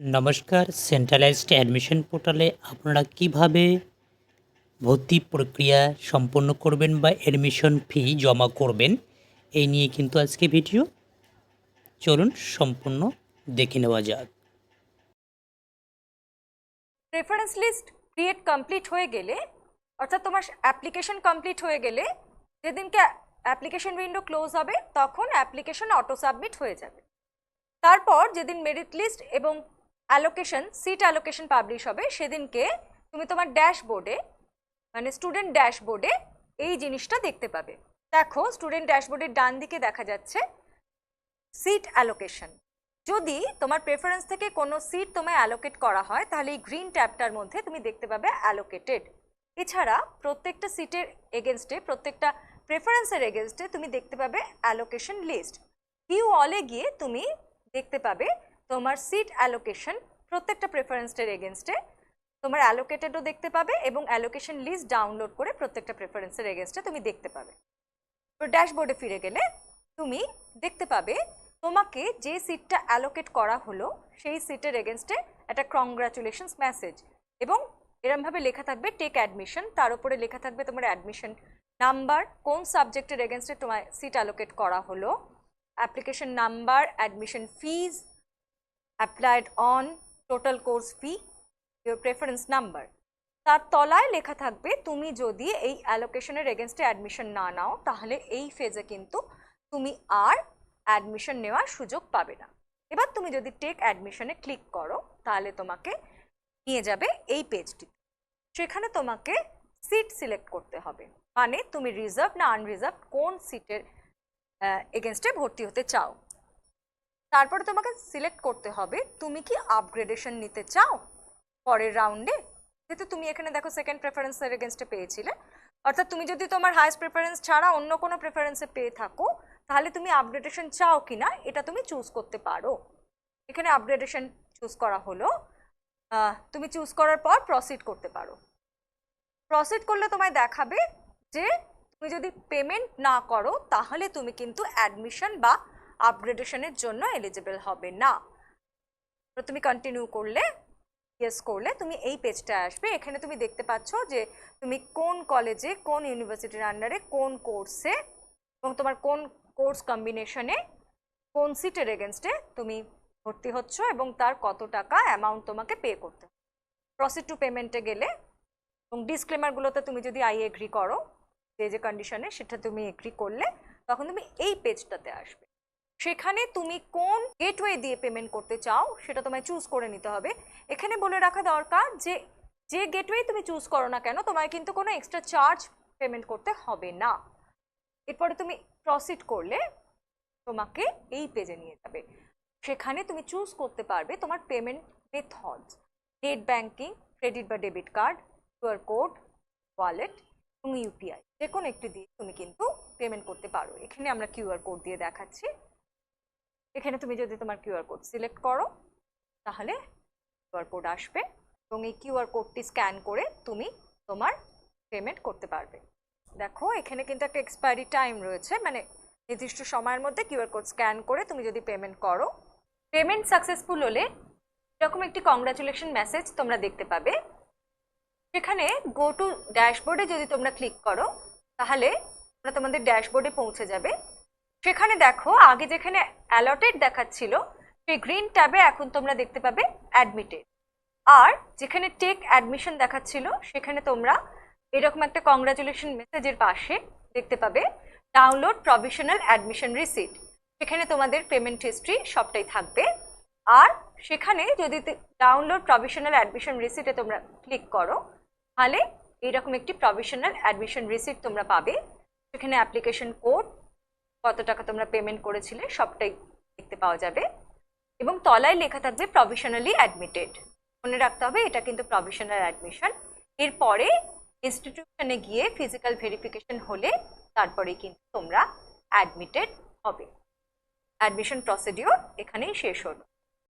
নমস্কার centralised admission পোর্টালে আপনারা কীভাবে ভর্তি প্রক্রিয়া সম্পন্ন করবেন বা অ্যাডমিশন ফি জমা করবেন, এই নিয়ে কিন্তু আজকে ভিডিও চলুন, সম্পূর্ণ দেখে নেওয়া যাক। প্রেফারেন্স লিস্ট ক্রিয়েট কমপ্লিট হয়ে গেলে, অর্থাৎ তোমার অ্যাপ্লিকেশন কমপ্লিট হয়ে গেলে, যেদিনকে অ্যাপ্লিকেশন উইন্ডো ক্লোজ হবে, তখন অ্যাপ্লিকেশন অটো সাবমিট হয়ে যাবে। তারপর যেদিন মেরিট লিস্ট এবং অ্যালোকেশন সিট অ্যালোকেশন পাবলিশ হবে, সেদিনকে তুমি তোমার ড্যাশবোর্ডে মানে স্টুডেন্ট ড্যাশবোর্ডে এই জিনিসটা দেখতে পাবে। দেখো স্টুডেন্ট ড্যাশবোর্ডের ডান দিকে দেখা যাচ্ছে সিট অ্যালোকেশন যদি তোমার প্রেফারেন্স থেকে কোনো সিট তোমায় অ্যালোকেট করা হয়, তাহলে এই গ্রিন ট্যাবটার মধ্যে তুমি দেখতে পাবে অ্যালোকেটেড এছাড়া প্রত্যেকটা সিটের এগেনস্টে প্রত্যেকটা প্রেফারেন্সের এগেনস্টে তুমি দেখতে পাবে অ্যালোকেশন লিস্ট ভিউ অলে গিয়ে তুমি দেখতে পাবে তোমার সিট অ্যালোকেশন প্রত্যেকটা প্রেফারেন্সের এগেনস্টে তোমার অ্যালোকেটেডও দেখতে পাবে এবং অ্যালোকেশন লিস্ট ডাউনলোড করে প্রত্যেকটা প্রেফারেন্সের এগেনস্টে তুমি দেখতে পাবে। তো ড্যাশবোর্ডে ফিরে গেলে তুমি দেখতে পাবে তোমাকে যে সিটটা অ্যালোকেট করা হলো সেই সিটের এগেনস্টে একটা কংগ্রাচুলেশনস মেসেজ এবং এরমভাবে লেখা থাকবে টেক অ্যাডমিশন তার উপরে লেখা থাকবে তোমার অ্যাডমিশন নাম্বার কোন সাবজেক্টের এগেনস্টে তোমার সিট অ্যালোকেট করা হলো application number admission fees applied on total course fee your preference number তার তলায় লেখা থাকবে, তুমি যদি এই অ্যালোকেশনের এগেনস্টে অ্যাডমিশন না নাও, তাহলে এই ফেজে কিন্তু তুমি আর অ্যাডমিশন নেওয়ার সুযোগ পাবে না। এবার তুমি যদি টেক অ্যাডমিশনে ক্লিক করো, তাহলে তোমাকে নিয়ে যাবে এই পেজটি সেখানে তোমাকে সিট সিলেক্ট করতে হবে। মানে তুমি রিজার্ভ না আনরিজার্ভ কোন সিটের এগেনস্টে ভর্তি হতে চাও। তারপরে তোমাকে সিলেক্ট করতে হবে, তুমি কি আপগ্রেডেশন নিতে চাও পরের রাউন্ডে যেহেতু তুমি এখানে দেখো সেকেন্ড প্রেফারেন্সের এগেনস্টে পেয়েছিলে, অর্থাৎ তুমি যদি তোমার হায়েস্ট প্রেফারেন্স ছাড়া অন্য কোনো প্রেফারেন্সে পেয়ে থাকো, তাহলে তুমি আপগ্রেডেশন চাও কি না এটা তুমি চুজ করতে পারো। এখানে আপগ্রেডেশন চুজ করা হলো তুমি চুজ করার পর প্রসিড করতে পারো। প্রসিড করলে তোমায় দেখাবে যে, তুমি যদি পেমেন্ট না করো, তাহলে তুমি কিন্তু অ্যাডমিশন বা আপগ্রেডেশনের জন্য এলিজিবল হবে না। তুমি কন্টিনিউ করলে ইয়েস করলে, তুমি এই পেজটায় আসবে। এখানে তুমি দেখতে পাচ্ছ যে তুমি কোন কলেজে কোন ইউনিভার্সিটির আন্ডারে কোন কোর্সে এবং তোমার কোন কোর্স কম্বিনেশনে কোন সিটের এগেনস্টে তুমি ভর্তি হচ্ছ এবং তার কত টাকা অ্যামাউন্ট তোমাকে পে করতে প্রসিড টু পেমেন্টে গেলে এবং ডিসক্লেমারগুলোতে তুমি যদি আই এগ্রি করো, যে যে কন্ডিশনে সেটা তুমি এগ্রি করলে, তখন তুমি এই পেজটাতে আসবে। সেখানে তুমি কোন গেটওয়ে দিয়ে পেমেন্ট করতে চাও সেটা তোমায় চুজ করে নিতে হবে। এখানে বলে রাখা দরকার যে যে গেটওয়ে তুমি চুজ করো না কেন, তোমায় কিন্তু কোনো এক্সট্রা চার্জ পেমেন্ট করতে হবে না। এরপরে তুমি প্রসিড করলে তোমাকে এই পেজে নিয়ে যাবে। সেখানে তুমি চুজ করতে পারবে তোমার payment method net banking credit বা debit card QR code wallet এবং ইউপিআই যে কোনো একটি দিয়ে তুমি কিন্তু পেমেন্ট করতে পারো। এখানে আমরা কিউআর কোড দিয়ে দেখাচ্ছি। এখানে তুমি যদি তোমার কিউআর কোড সিলেক্ট করো, তাহলে কিউআর কোড আসবে এবং এই কিউআর কোডটি স্ক্যান করে তুমি তোমার পেমেন্ট করতে পারবে। দেখো, এখানে কিন্তু একটা এক্সপায়ারি টাইম রয়েছে মানে নির্দিষ্ট সময়ের মধ্যে কিউআর কোড স্ক্যান করে তুমি যদি পেমেন্ট করো। পেমেন্ট সাকসেসফুল হলে এরকম একটি কংগ্রাচুলেশন মেসেজ তোমরা দেখতে পাবে। সেখানে গো টু ড্যাশবোর্ডে যদি তোমরা ক্লিক করো, তাহলে তোমরা তোমাদের ড্যাশবোর্ডে পৌঁছে যাবে। সেখানে দেখো, আগে যেখানে অ্যালটেড দেখাচ্ছিল, সেই গ্রিন ট্যাবে এখন তোমরা দেখতে পাবে অ্যাডমিটেড আর যেখানে টেক অ্যাডমিশন দেখাচ্ছিল, সেখানে তোমরা এরকম একটা কংগ্রাচুলেশন মেসেজের পাশে দেখতে পাবে ডাউনলোড প্রভিশনাল অ্যাডমিশন রিসিট সেখানে তোমাদের পেমেন্ট হিস্ট্রি সবটাই থাকবে। আর সেখানে যদি ডাউনলোড প্রভিশনাল অ্যাডমিশন রিসিটে তোমরা ক্লিক করো, তাহলে এইরকম একটি প্রভিশনাল অ্যাডমিশন রিসিট তোমরা পাবে। সেখানে অ্যাপ্লিকেশন কোড কত টাকা তোমরা পেমেন্ট করেছিলে, সবটাই দেখতে পাওয়া যাবে। এবং তলায় লেখা থাকবে প্রভিশনালি অ্যাডমিটেড মনে রাখতে হবে, এটা কিন্তু প্রভিশনাল অ্যাডমিশন এরপরে ইনস্টিটিউশনে গিয়ে ফিজিক্যাল ভেরিফিকেশন হলে তারপরে কিন্তু তোমরা অ্যাডমিটেড হবে। অ্যাডমিশন প্রসিডিওর এখানেই শেষ হলো।